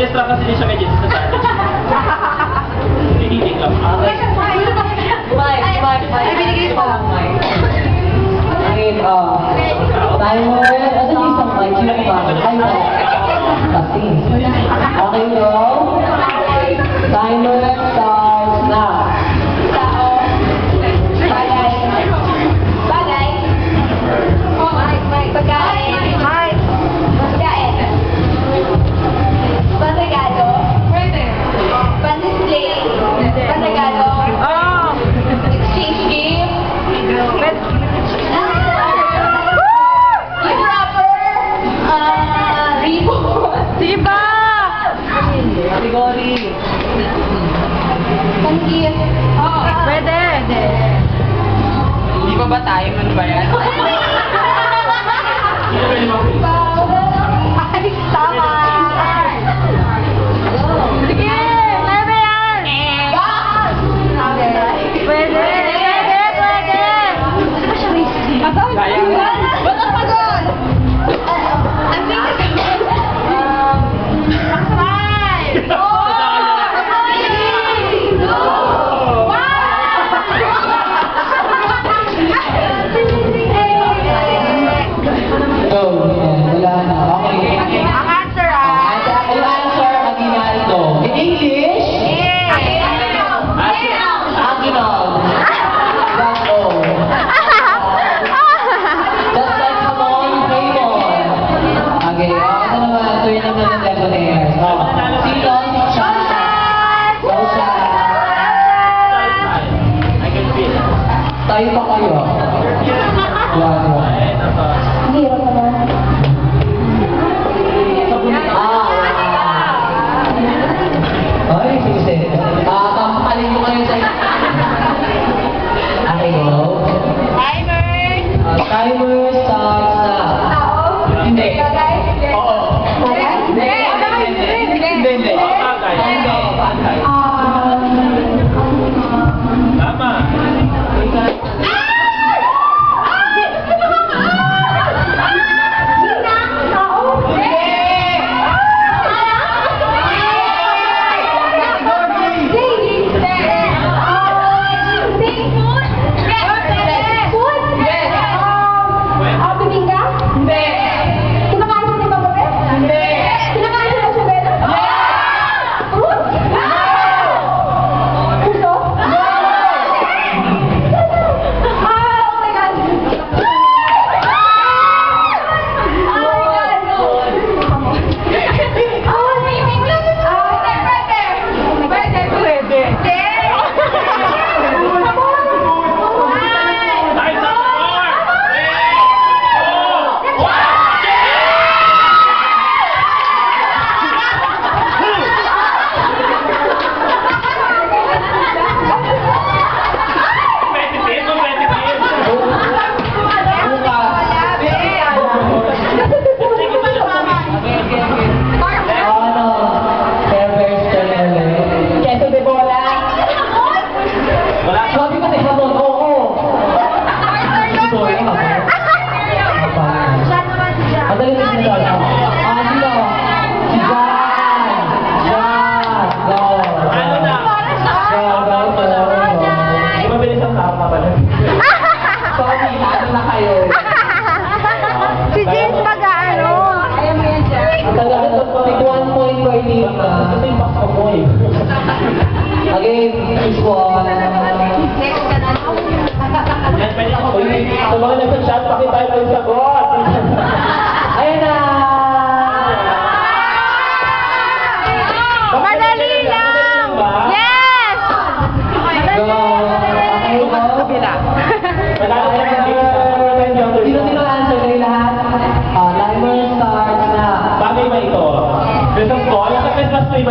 Nag-extra kasi din siya kay Jesse sa sandwich. Hihilig lang. Aray. Five, five, five. Ay, binigay ko lang, Mike. I mean. Ano yung isang Mike? Sino pa? Ay, no. Kasi. Okay, no. Timer. Tayo pa kayo. Wow.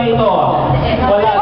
dito. Wala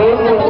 Parabéns,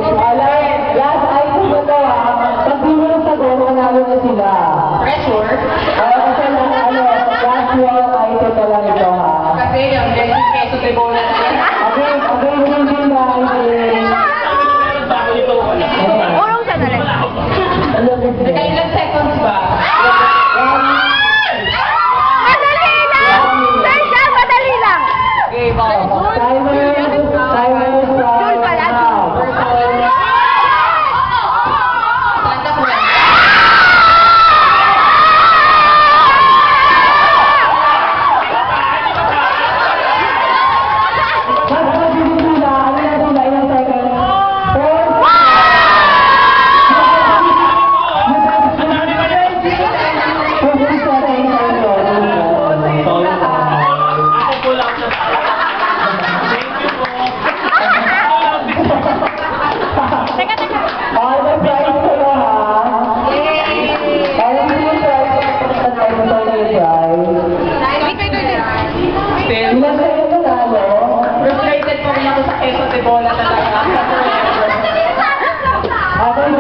lalo. Reflected pa rin ako sa queso de bola talaga. Habang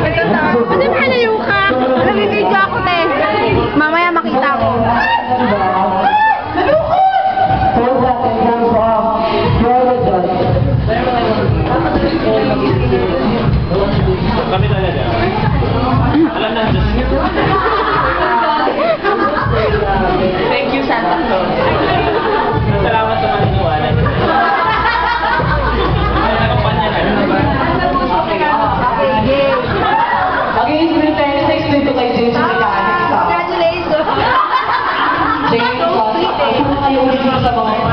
Vai cantar. tayo ulit